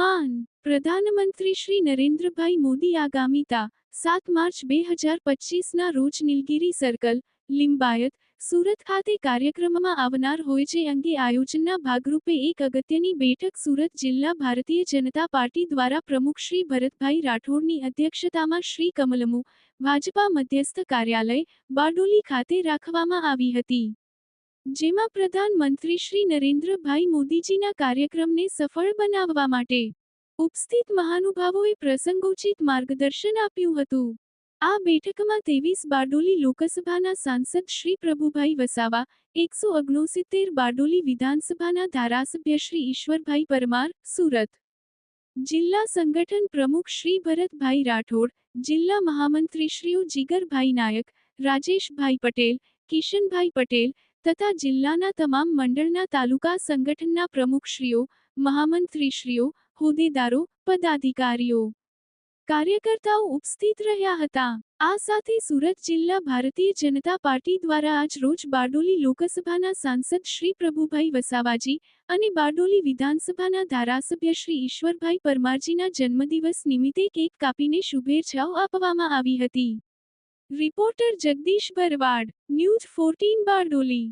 માન. પ્રધાનમંત્રી શ્રી નરેન્દ્રભાઈ મોદી આગામી તા સાત માર્ચ બે હજાર પચીસના રોજ નીલગિરી સર્કલ, લિંબાયત, સુરત ખાતે કાર્યક્રમમાં આવનાર હોય છે અંગે આયોજનના ભાગરૂપે એક અગત્યની બેઠક સુરત જિલ્લા ભારતીય જનતા પાર્ટી દ્વારા પ્રમુખ શ્રી ભરતભાઈ રાઠોડની અધ્યક્ષતામાં શ્રી કમલમુ, ભાજપા મધ્યસ્થ કાર્યાલય, બારડોલી ખાતે રાખવામાં આવી હતી. જેમાં પ્રધાનમંત્રી શ્રી નરેન્દ્રભાઈ મોદીજીના કાર્યક્રમને સફળ બનાવવા માટે ઉપસ્થિત મહાનુભાવોએ પ્રસંગોચિત માર્ગદર્શન આપ્યું હતું. આ બેઠકમાં તેવીસ બારડોલી લોકસભાના સાંસદ શ્રી પ્રભુભાઈ વસાવા, એકસો ઓગણસિત્તેર બારડોલી વિધાનસભાના ધારાસભ્ય શ્રી ઈશ્વરભાઈ પરમાર, સુરત. જિલ્લા સંગઠન પ્રમુખ શ્રી ભરતભાઈ રાઠોડ, જિલ્લા મહામંત્રીશ્રીઓ જીગરભાઈ નાયક, રાજેશભાઈ પટેલ, કિશનભાઈ પટેલ તથા જિલ્લાના તમામ મંડળના તાલુકા સંગઠનના પ્રમુખશ્રીઓ, મહામંત્રીશ્રીઓ, હોદ્દેદારો, પદાધિકારીઓ. કાર્યકર્તાઓ ઉપસ્થિત રહ્યા હતા. આ સાથે સુરત જિલ્લા ભારતીય જનતા પાર્ટી દ્વારા આજ રોજ બારડોલી લોકસભાના સાંસદ શ્રી પ્રભુભાઈ વસાવાજી અને બારડોલી વિધાનસભાના ધારાસભ્ય શ્રી ઈશ્વરભાઈ પરમારજીના જન્મદિવસ નિમિત્તે કેક કાપીને શુભેચ્છાઓ આપવામાં આવી હતી. Reporter Jagdish Bharwad news fourteen Bardoli